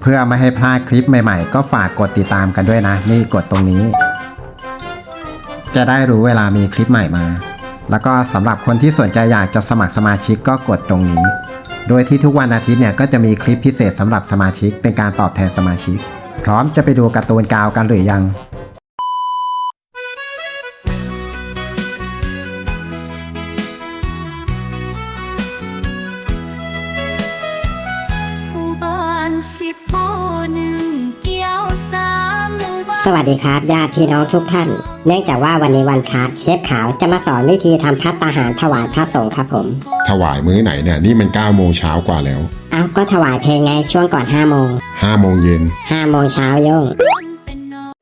เพื่อไม่ให้พลาดคลิปใหม่ๆ ก็ฝากกดติดตามกันด้วยนะ นี่กดตรงนี้ จะได้รู้เวลามีคลิปใหม่มา แล้วก็สำหรับคนที่สนใจอยากจะสมัครสมาชิกก็กดตรงนี้ โดยที่ทุกวันอาทิตย์เนี่ยก็จะมีคลิปพิเศษสำหรับสมาชิกเป็นการตอบแทนสมาชิก พร้อมจะไปดูการ์ตูนกาวกันหรือยัง วัสดีครับญาติพี่น้องทุกท่าน เนื่องจากว่าวันนี้วันพระเชฟขาวจะมาสอนวิธีทำพัตตาหารถวายพระสงฆ์ครับผม ถวายมื้อไหนเนี่ยนี่มัน9ก้าโมงเช้ากว่าแล้วเอาก็ถวายเพลงไงช่วงก่อน5โมง5้าโมงเย็น5โมงเช้าโยงเป็นน้อง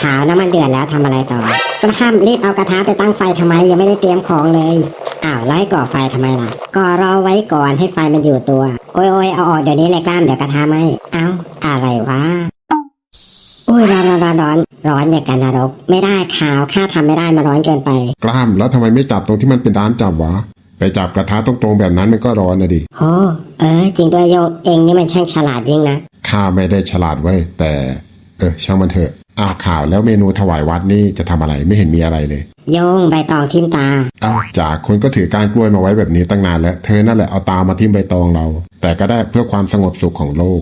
ขาวน้ำมันเดือดแล้วทำอะไรต่อ กระห้ามรีบเอากระทะไปตั้งไฟทำไมยังไม่ได้เตรียมของเลยอ้าวแล้วให้ก่อไฟทำไมล่ะก่อรอไว้ก่อนให้ไฟมันอยู่ตัว โอ้ยโอ้ยเอาออกเดี๋ยวนี้เลยกล้ามเดี๋ยวกระทะไหมเอาอะไรวะ อุ้ยร้อนร้อนร้อนร้อนร้อนอย่างกันนรก ไม่ได้ขาวข้าทำไม่ได้มาร้อนเกินไป กล้ามแล้วทำไมไม่จับตรงที่มันเป็นด้านจับวะไปจับกระทะตรงๆแบบนั้นมันก็ร้อนนะดิโอ้เออ จริงด้วยโยงเองนี่มันช่างฉลาดยิ่งนะข้าไม่ได้ฉลาดไว้ยแต่ เออช่างมันเถอะอ้าวข่าวแล้วเมนูถวายวัดนี่จะทำอะไรไม่เห็นมีอะไรเลย โยงใบตองทิมตาเอ้าจากคนก็ถือการกล้วยมาไว้แบบนี้ตั้งนานแล้ว เธอนั่นแหละเอาตามาทิ่มใบตองเรา แต่ก็ได้เพื่อความสงบสุขของโลก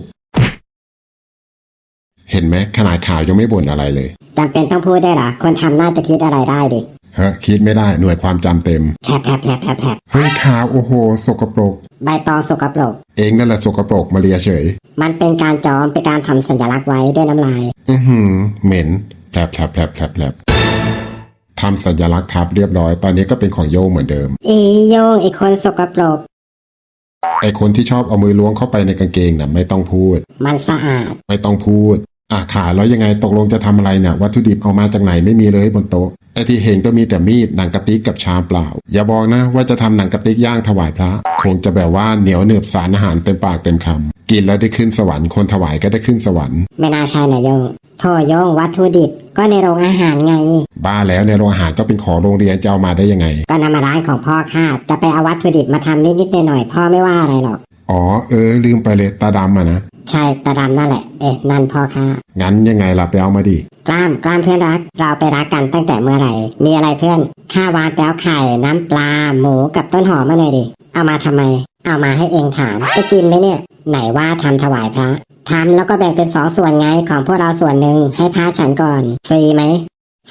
เห็นไหมขนาดข่าวยังไม่บ่นอะไรเลยจำเป็นต้องพูดได้วยเหรอคนทำน่าจะคิดอะไรได้ดิเฮ้ยคิดไม่ได้หน่วยความจำเต็มแผลบแผลบแผลบแผลบแผลบเฮ้ยข่าวโอ้โหสกปรก ใบตองสกปรก เองนั่นแหละสกปรกมาเรียเฉย มันเป็นการจอมเป็นการทำสัญลักษณ์ไว้ด้วยน้ำลาย อือหือเหม็นแผลบแผลบแผลบแผลบแผลบทำสัญลักษณ์ทับเรียบร้อย ตอนนี้ก็เป็นของโยงเหมือนเดิม อีโยงไอคนสกปรกไอคนที่ชอบเอามือล้วงเข้าไปในกางเกงน่ะไม่ต้องพูด มันสะอาด ไม่ต้องพูด อะขาแล้วยังไงตกลงจะทำอะไรเนี่ยวัตถุดิบเอามาจากไหนไม่มีเลยบนโต๊ะไอที่เห็นก็มีแต่มีดหนังกระติกกับชามเปล่า อย่าบอกนะว่าจะทำหนังกระติกย่างถวายพระ คงจะแบบว่าเหนียวเหนือบสารอาหารเต็มปากเต็มคำกินแล้วได้ขึ้นสวรรค์คนถวายก็ได้ขึ้นสวรรค์ไม่น่าใช่นะโยงโทโยงวัตถุดิบก็ในโรงอาหารไง บ้าแล้วในโรงอาหารก็เป็นของโรงเรียนจะเอามาได้ยังไง ก็นำมาร้านของพ่อข้าจะไปเอาวัตถุดิบมาทำนิดๆหน่อยๆพ่อไม่ว่าอะไรหรอกอ๋อเออลืมไปเลยตาดำอะนะ ใช่ตาดำนั่นแหละ เอ๊ะนั่นพ่อข้างั้นยังไงล่ะไปเอามาดิกล้ามกล้ามเพื่อนรัก เราไปรักกันตั้งแต่เมื่อไหร่ มีอะไรเพื่อนข้าวานแป้วไข่น้ำปลา หมูกับต้นหอมมาหน่อยดิ เอามาทำไม เอามาให้เองถาม จะกินไหมเนี่ย ไหนว่าทำถวายพระทำแล้วก็แบ่งเป็นสองส่วนไงของพวกเราส่วนหนึ่งให้พระฉันก่อน ฟรีไหม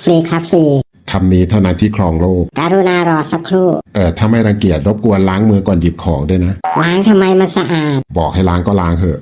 ฟรีครับฟรีคำนี้เท่านั้นที่ครองโลก กรุณารอสักครู่ เออถ้าไม่รังเกียจรบกวนล้างมือก่อนหยิบของด้วยนะ ล้างทำไมมันสะอาด บอกให้ล้างก็ล้างเถอะ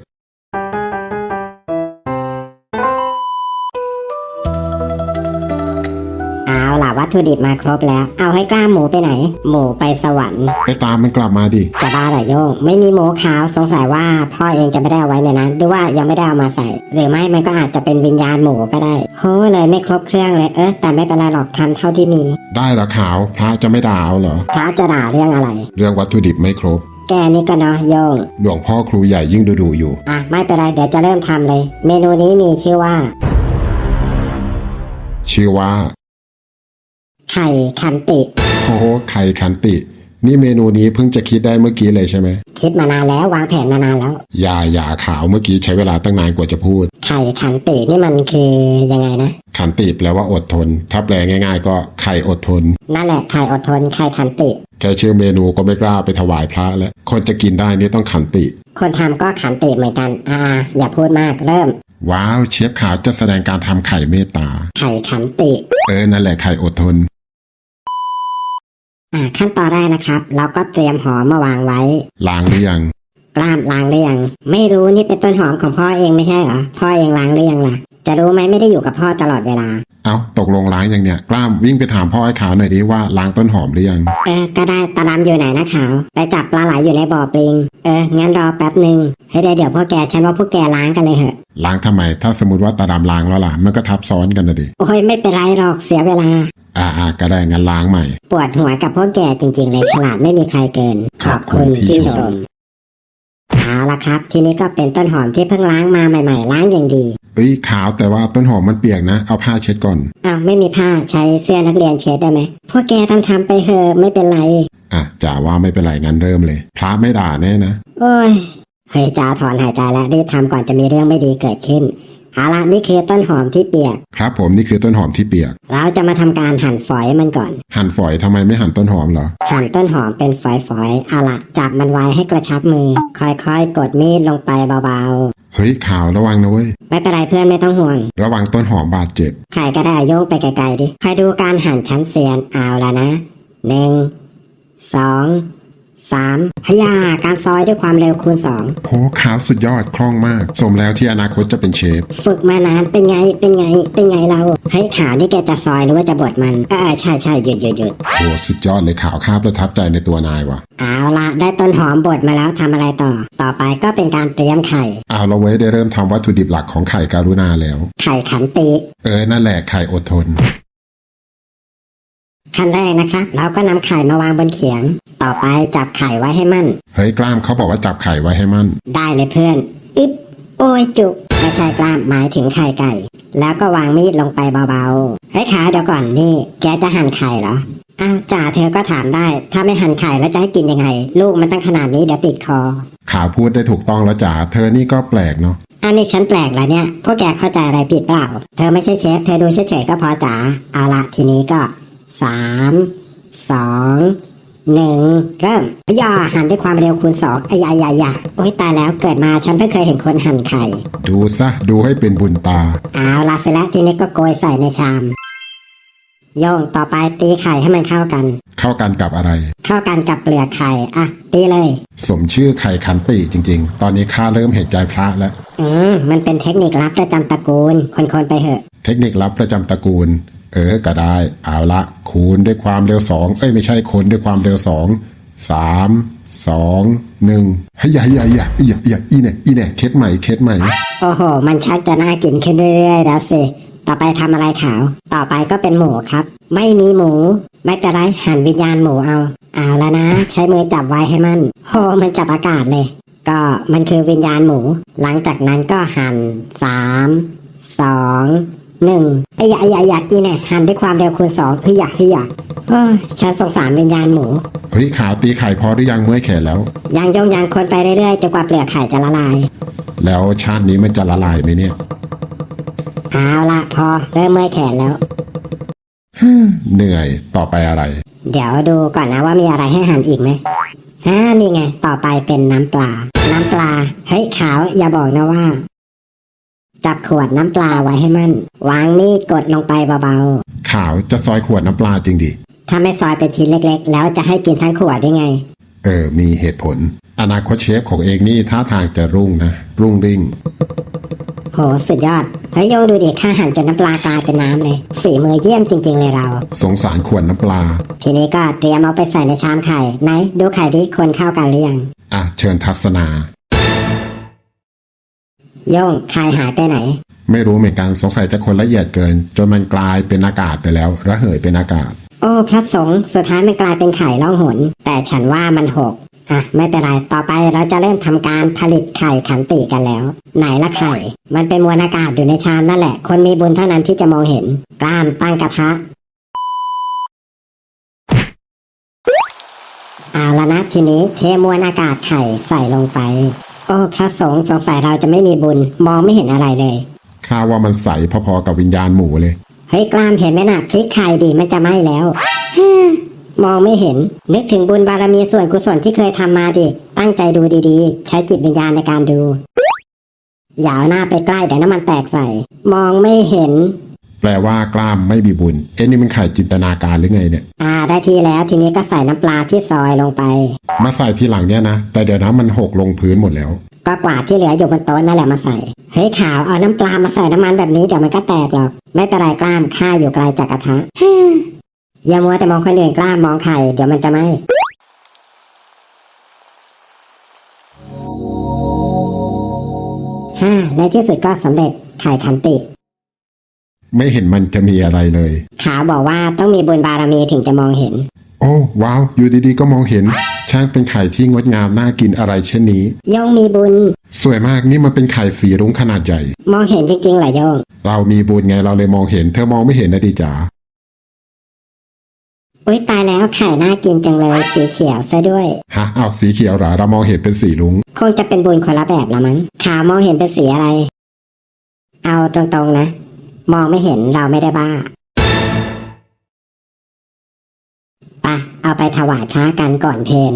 วัตถุดิบมาครบแล้ว เอาให้กล้ามหมูไปไหน หมูไปสวรรค์ ไปตามมันกลับมาดิ จะบ้าเหรอโยงไม่มีหมูขาวสงสัยว่าพ่อเองจะไม่ได้เอาไว้ในนั้นหรือว่ายังไม่ได้เอามาใส่ หรือไม่มันก็อาจจะเป็นวิญญาณหมูก็ได้โหเลยไม่ครบเครื่องเลยเออแต่ไม่เป็นไรหรอกทำเท่าที่มี ได้เหรอขาวพระจะไม่ด่าเอาเหรอ พระจะด่าเรื่องอะไร เรื่องวัตถุดิบไม่ครบ แกนี่ก็เนาะโยง หลวงพ่อครูใหญ่ยิ่งดูดูๆอยู่ อะไม่เป็นไรเดี๋ยวจะเริ่มทำเลย เมนูนี้มีชื่อว่า ชื่อว่า ไข่คันติโอ้โหไข่ขันติ นี่เมนูนี้เพิ่งจะคิดได้เมื่อกี้เลยใช่ไหมคิดมานานแล้ววางแผนมานานแล้วอย่าอย่าขาวเมื่อกี้ใช้เวลาตั้งนานกว่าจะพูด ไข่คันตินี่มันคือยังไงนะขันติแปลว่าอดทน ถ้าแปลง่ายๆ ก็ไข่อดทน นั่นแหละไข่อดทนไข่คันติ แค่ชื่อเมนูก็ไม่กล้าไปถวายพระแล้ว คนจะกินได้นี่ต้องขันติ คนทำก็ขันติเหมือนกันอ่าอย่าพูดมากเริ่ม ว้าว เชฟขาวจะแสดงการทำไข่เมตตา ไข่ขันติ เออ นั่นแหละไข่อดทนอ่า ขั้นตอนแรกนะครับ เราก็เตรียมหอมมาวางไว้ ล้างหรือยังกล้ามล้างหรือยังไม่รู้นี่เป็นต้นหอมของพ่อเองไม่ใช่เหรอพ่อเองล้างหรือยังล่ะ จะรู้ไหมไม่ได้อยู่กับพ่อตลอดเวลา เอาตกลงล้างยังเนี่ยกล้ามวิ่งไปถามพ่อไอ้ขาวหน่อยดิว่าล้างต้นหอมหรือยังเออก็ได้ตาดำอยู่ไหนนะขาว ไปจับปลาไหลอยู่ในบ่อปลิง เออ งั้นรอแป๊บหนึ่งเฮ้ยเดี๋ยวเดี๋ยวพวกแกฉันว่าพวกแกล้างกันเลยเหอะ ล้างทำไม ถ้าสมมติว่าตาดำล้างแล้วล่ะ มันก็ทับซ้อนกันนะดิ โอ้ยไม่เป็นไรหรอกเสียเวลา อ่าอ่าก็ได้งั้นล้างใหม่ ปวดหัวกับพวกแกจริง ๆ เลยฉลาดไม่มีใครเกิน ขอบคุณที่ชม เอาละครับ ทีนี้ก็เป็นต้นหอมที่เพิ่งล้างมาใหม่ๆล้างอย่างดีเอ้ยขาวแต่ว่าต้นหอมมันเปียกนะ เอาผ้าเช็ดก่อนอ้าวไม่มีผ้าใช้เสื้อนักเรียนเช็ดได้ไหมพวกแกทำทำๆไปเถอะไม่เป็นไร อะจ่าว่าไม่เป็นไรงั้นเริ่มเลย พระไม่ด่าแน่นะโอ้ยเฮ้ยจ้าถอนหายใจแล้วรีบทำก่อนจะมีเรื่องไม่ดีเกิดขึ้น เอาละนี่คือต้นหอมที่เปียก ครับผมนี่คือต้นหอมที่เปียก เราจะมาทำการหั่นฝอยมันก่อน หั่นฝอยทำไมไม่หั่นต้นหอมเหรอ หั่นต้นหอมเป็นฝอยๆ เอาละจับมันไว้ให้กระชับมือ ค่อยๆ กดมีดลงไปเบาเฮ้ยข่าวระวังนะเว้ยๆไม่เป็นไรเพื่อนไม่ต้องห่วง ระวังต้นหอมบาดเจ็บ ใครก็ได้โยงไปไกลๆดิ ใครดูการหั่นชั้นเซียนเอาละนะหนึ่งสอง สามพยาการซอยด้วยความเร็วคูณสองโหขาวสุดยอดคล่องมาก สมแล้วที่อนาคตจะเป็นเชฟ ฝึกมานานเป็นไงเป็นไง เป็นไงเราเฮ้ยขาวนี่แกจะซอยหรือว่าจะบดมันเออใช่ใช่หยุดหยุดหยุดโหสุดยอดเลยข่าวข้าประทับใจในตัวนายว่ะเอาละได้ต้นหอมบดมาแล้วทำอะไรต่อ ต่อไปก็เป็นการเตรียมไข่ เอาเราไว้ยได้เริ่มทำวัตถุดิบหลักของไข่การุณาแล้ว ไข่ขันติ เออนั่นแหละไข่อดทน ขั้นแรกนะครับ เราก็นำไข่มาวางบนเขียง ต่อไปจับไข่ไว้ให้มั่น เฮ้ยกล้ามเขาบอกว่าจับไข่ไว้ให้มั่น ได้เลยเพื่อนอึ๊บโอ้ยจุกไม่ใช่กล้ามหมายถึงไข่ไก่ แล้วก็วางมีดลงไปเบาๆเฮ้ยขาเดี๋ยวก่อนนี่ แกจะหั่นไข่เหรออ้าวจ่าเธอก็ถามได้ ถ้าไม่หั่นไข่แล้วจะให้กินยังไง ลูกมันตั้งขนาดนี้เดี๋ยวติดคอข่าวพูดได้ถูกต้องแล้วจ๋าเธอนี่ก็แปลกเนาะอันนี้ฉันแปลกแล้วเนี่ย พวกแกเข้าใจอะไรผิดเปล่า เธอไม่ใช่เชฟ เธอดูเฉยๆก็พอจ๋าเอาละทีนี้ก็สามสอง หนึ่งเริ่มอย่าหั่นด้วยความเร็วคูณสองอ้ยายายาโอ้ยตายแล้วเกิดมาฉันเพิ่งเคยเห็นคนหั่นไข่ ดูซะ ดูให้เป็นบุญตา เอาละเสร็จแล้วทีนี้ก็โกยใส่ในชาม โยงต่อไปตีไข่ให้มันเข้ากัน เข้ากันกับอะไร เข้ากันกับเปลือกไข่ อะ ตีเลย สมชื่อไข่ขันติจริง ๆ ตอนนี้ข้าเริ่มเห็นใจพระแล้ว อืมมันเป็นเทคนิคลับประจำตระกูล คนๆไปเหอะ เทคนิคลับประจำตระกูล เออก็ได้ เอาละคูณด้วยความเร็วสองเอ้ยไม่ใช่คูณด้วยความเร็วสองสามสองหนึ่งเฮ้ยอย่าอย่าอย่าอย่าอย่อีเนี่ยอีเนี่ยเคสใหม่เคสใหม่ โอ้โห มันชักจะน่ากินขึ้นเรื่อยๆแล้วสิ ต่อไปทำอะไรขาว ต่อไปก็เป็นหมูครับ ไม่มีหมู ไม่เป็นไรหั่นวิญญาณหมูเอา เอาแล้วนะ ใช้มือจับไว้ให้มันโหมันจับอากาศเลย ก็มันคือวิญญาณหมู หลังจากนั้นก็หั่นสามสอง หนึ่งไอ้ยะไอ้ยะไอ้ยะอีเนี่ยหั่นด้วยความเร็วคูณสองคืออยากคืออยากโอ้ยฉันสงสารวิญญาณหมู เฮ้ยขาวตีไข่พอหรือยังเมื่อยแขนแล้วยังยงยังคนไปเรื่อยๆจนกว่าเปลือกไข่จะละลาย แล้วชาตินี้มันจะละลายไหมเนี่ยเอาละพอเริ่มเมื่อยแขนแล้วเหนื่อยต่อไปอะไร เดี๋ยวดูก่อนนะว่ามีอะไรให้หั่นอีกไหมอ่านี่ไง ต่อไปเป็นน้ำปลา น้ำปลา เฮ้ยขาวอย่าบอกนะว่า จับขวดน้ำปลาไว้ให้มันวางมีดกดลงไปเบาขาวจะซอยขวดน้ำปลาจริงดิ ๆ ถ้าไม่ซอยเป็นชิ้นเล็กๆ แล้วจะให้กินทั้งขวดได้ไง เออ มีเหตุผล อนาคตเชฟของเองนี่ท่าทางจะรุ่งนะ รุ่งริ่ง โห สุดยอด เฮ้ยโยดูดิข้าหั่นจนน้ำปลากลายเป็นน้ำเลย ฝีมือเยี่ยมจริง ๆ เลยเรา สงสารขวดน้ำปลา ทีนี้ก็เตรียมเอาไปใส่ในชามไข่ ไหน ดูไข่ดิคนเข้ากันหรือยัง อะ เชิญทัศนา โย่งไข่หายไปไหน ไม่รู้เหมือนกันสงสัยจะคนละเอียดเกิน จนมันกลายเป็นอากาศไปแล้วระเหยเป็นอากาศ โอ้พระสงฆ์สุดท้ายมันกลายเป็นไข่ล่องหน แต่ฉันว่ามันหกอะไม่เป็นไร ต่อไปเราจะเริ่มทำการผลิตไข่ขันติกันแล้ว ไหนละไข่ มันเป็นมวลอากาศอยู่ในชามนั่นแหละ คนมีบุญเท่านั้นที่จะมองเห็น กล้ามตั้งกระทะเอาละนะทีนี้เทมวลอากาศไข่ใส่ลงไป โอ้พระสงฆ์สงสัยเราจะไม่มีบุญมองไม่เห็นอะไรเลยข้าว่ามันใสพอๆกับวิญญาณหมูเลย เฮ้ยกล้ามเห็นไหมนะพลิกไข่ดีมันจะไหม้แล้วฮ่ามองไม่เห็น นึกถึงบุญบารมีส่วนกุศลที่เคยทำมาดิ ตั้งใจดูดีๆ ใช้จิตวิญญาณในการดู อย่าเอาหน้าไปใกล้เดี๋ยวน้ำมันแตกใส่ มองไม่เห็น แปลว่ากล้ามไม่มีบุญ เอ๊ะนี่มันไข่จินตนาการหรือไงเนี่ย อ่าได้ที่แล้วทีนี้ก็ใส่น้ำปลาที่ซอยลงไป มาใส่ทีหลังเนี่ยนะ แต่เดี๋ยวนะมันหกลงพื้นหมดแล้ว ก็กวาดที่เหลืออยู่บนโต๊ะนั่นแหละมาใส่ เฮ้ยขาวเอาน้ำปลามาใส่น้ำมันแบบนี้เดี๋ยวมันก็แตกหรอก ไม่เป็นไรกล้ามข้าอยู่ไกลจากกระทะฮ่าอย่ามัวแต่มองคนอื่นกล้ามมองไข่เดี๋ยวมันจะไหมฮ่าในที่สุดก็สำเร็จไข่ขันติ ไม่เห็นมันจะมีอะไรเลย ขาวบอกว่าต้องมีบุญบารมีถึงจะมองเห็น โอ้ว้าวอยู่ดีๆก็มองเห็น ช่างเป็นไข่ที่งดงามน่ากินอะไรเช่นนี้ โยงมีบุญ สวยมากนี่มันเป็นไข่สีรุ้งขนาดใหญ่ มองเห็นจริงๆเหรอโองเรามีบุญไงเราเลยมองเห็น เธอมองไม่เห็นนะดีจ๋าโอ๊ยตายแล้วไข่น่ากินจังเลยสีเขียวซะด้วย ฮะเอาสีเขียวหรอเรามองเห็นเป็นสีรุ้งคงจะเป็นบุญคนละแบบละมั้งขาวมองเห็นเป็นสีอะไร เอาตรงๆนะ มองไม่เห็นเราไม่ได้บ้าปะเอาไปถวายพระกันก่อนเพน